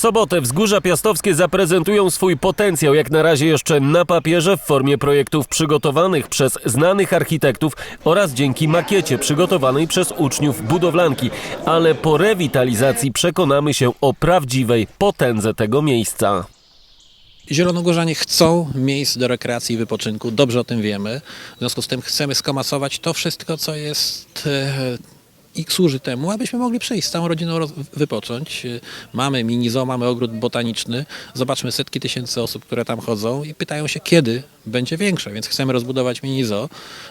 sobotę Wzgórza Piastowskie zaprezentują swój potencjał, jak na razie jeszcze na papierze, w formie projektów przygotowanych przez znanych architektów oraz dzięki makiecie przygotowanej przez uczniów budowlanki. Ale po rewitalizacji przekonamy się o prawdziwej potędze tego miejsca. Zielonogórzanie chcą miejsc do rekreacji i wypoczynku, dobrze o tym wiemy. W związku z tym chcemy skomasować to wszystko, co jest e, i służy temu, abyśmy mogli przyjść z całą rodziną wypocząć. Mamy mini zoo, mamy ogród botaniczny. Zobaczmy setki tysięcy osób, które tam chodzą i pytają się, kiedy będzie większe, więc chcemy rozbudować mini zoo.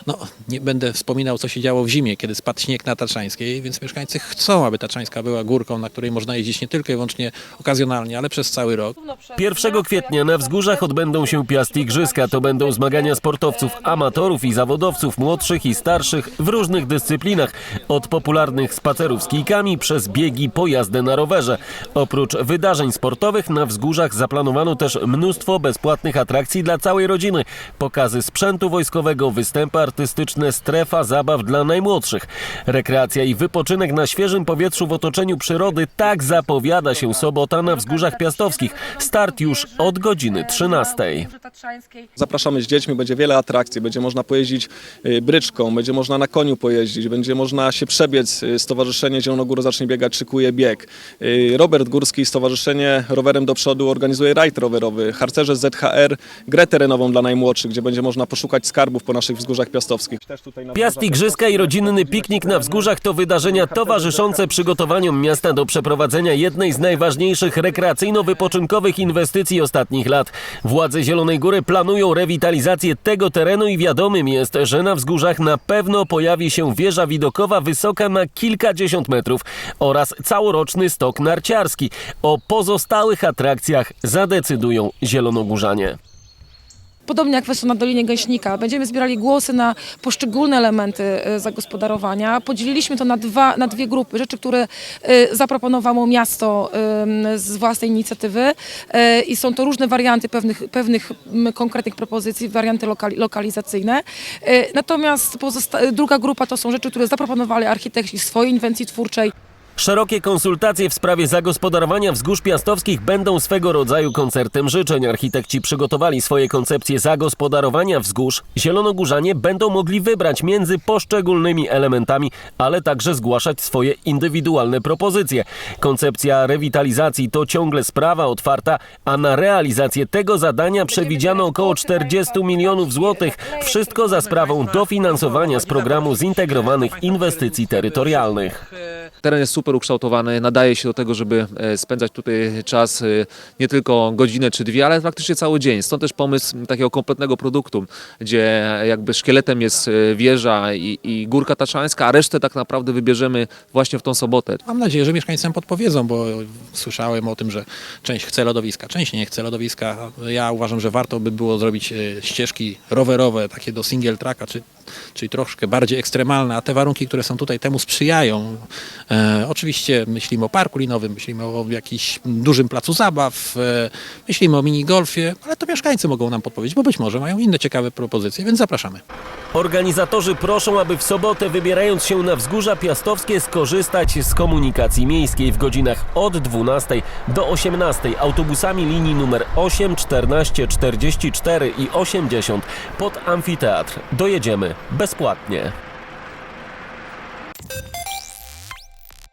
No, nie będę wspominał, co się działo w zimie, kiedy spadł śnieg na Tatrzańskiej, więc mieszkańcy chcą, aby Tatrzańska była górką, na której można jeździć nie tylko i wyłącznie okazjonalnie, ale przez cały rok. 1 kwietnia na Wzgórzach odbędą się piast igrzyska. To będą zmagania sportowców, amatorów i zawodowców młodszych i starszych w różnych dyscyplinach. Od popularnych spacerów z kijkami przez biegi po jazdę na rowerze. Oprócz wydarzeń sportowych na Wzgórzach zaplanowano też mnóstwo bezpłatnych atrakcji dla całej rodziny. Pokazy sprzętu wojskowego, występy artystyczne, strefa zabaw dla najmłodszych. Rekreacja i wypoczynek na świeżym powietrzu w otoczeniu przyrody. Tak zapowiada się sobota na Wzgórzach Piastowskich. Start już od godziny 13. Zapraszamy z dziećmi, będzie wiele atrakcji, będzie można pojeździć y, bryczką, będzie można na koniu pojeździć, będzie można się przebiec. y, Stowarzyszenie Zielonogóra zacznie biegać, szykuje bieg. Y, Robert Górski, Stowarzyszenie Rowerem do Przodu organizuje rajd rowerowy. Harcerze ZHR, grę terenową dla najmłodszych, gdzie będzie można poszukać skarbów po naszych wzgórzach piastowskich. Piast Igrzyska i rodzinny piknik na Wzgórzach to wydarzenia towarzyszące przygotowaniom miasta do przeprowadzenia jednej z najważniejszych rekreacyjno-wypoczynkowych inwestycji ostatnich lat. Władze Zielonej Góry planują rewitalizację tego terenu i wiadomym jest, że na Wzgórzach na pewno pojawi się wieża widokowa wysoka na kilkadziesiąt metrów oraz całoroczny stok narciarski. O pozostałych atrakcjach zadecydują Zielonogórzanie. Podobnie jak kwestia na Dolinie Gęśnika, będziemy zbierali głosy na poszczególne elementy e, zagospodarowania. Podzieliliśmy to na, dwa, na dwie grupy. Rzeczy, które e, zaproponowało miasto z własnej inicjatywy e, i są to różne warianty pewnych, pewnych konkretnych propozycji, warianty lokali, lokalizacyjne. Natomiast druga grupa to są rzeczy, które zaproponowali architekci swojej inwencji twórczej. Szerokie konsultacje w sprawie zagospodarowania wzgórz piastowskich będą swego rodzaju koncertem życzeń. Architekci przygotowali swoje koncepcje zagospodarowania wzgórz. Zielonogórzanie będą mogli wybrać między poszczególnymi elementami, ale także zgłaszać swoje indywidualne propozycje. Koncepcja rewitalizacji to ciągle sprawa otwarta, a na realizację tego zadania przewidziano około 40 milionów złotych. Wszystko za sprawą dofinansowania z programu zintegrowanych inwestycji terytorialnych. Teren jest super ukształtowany, nadaje się do tego, żeby e, spędzać tutaj czas e, nie tylko godzinę czy dwie, ale praktycznie cały dzień. Stąd też pomysł takiego kompletnego produktu, gdzie jakby szkieletem jest e, wieża i, i górka taczańska, a resztę tak naprawdę wybierzemy właśnie w tą sobotę. Mam nadzieję, że mieszkańcom podpowiedzą, bo słyszałem o tym, że część chce lodowiska, część nie chce lodowiska. Ja uważam, że warto by było zrobić ścieżki rowerowe, takie do single tracka, czy, czyli troszkę bardziej ekstremalne, a te warunki, które są tutaj temu sprzyjają. E, oczywiście myślimy o parku linowym, myślimy o jakimś dużym placu zabaw, e, myślimy o minigolfie, ale to mieszkańcy mogą nam podpowiedzieć, bo być może mają inne ciekawe propozycje, więc zapraszamy. Organizatorzy proszą, aby w sobotę wybierając się na Wzgórza Piastowskie skorzystać z komunikacji miejskiej w godzinach od 12 do 18 autobusami linii numer 8, 14, 44 i 80 pod amfiteatr. Dojedziemy bezpłatnie.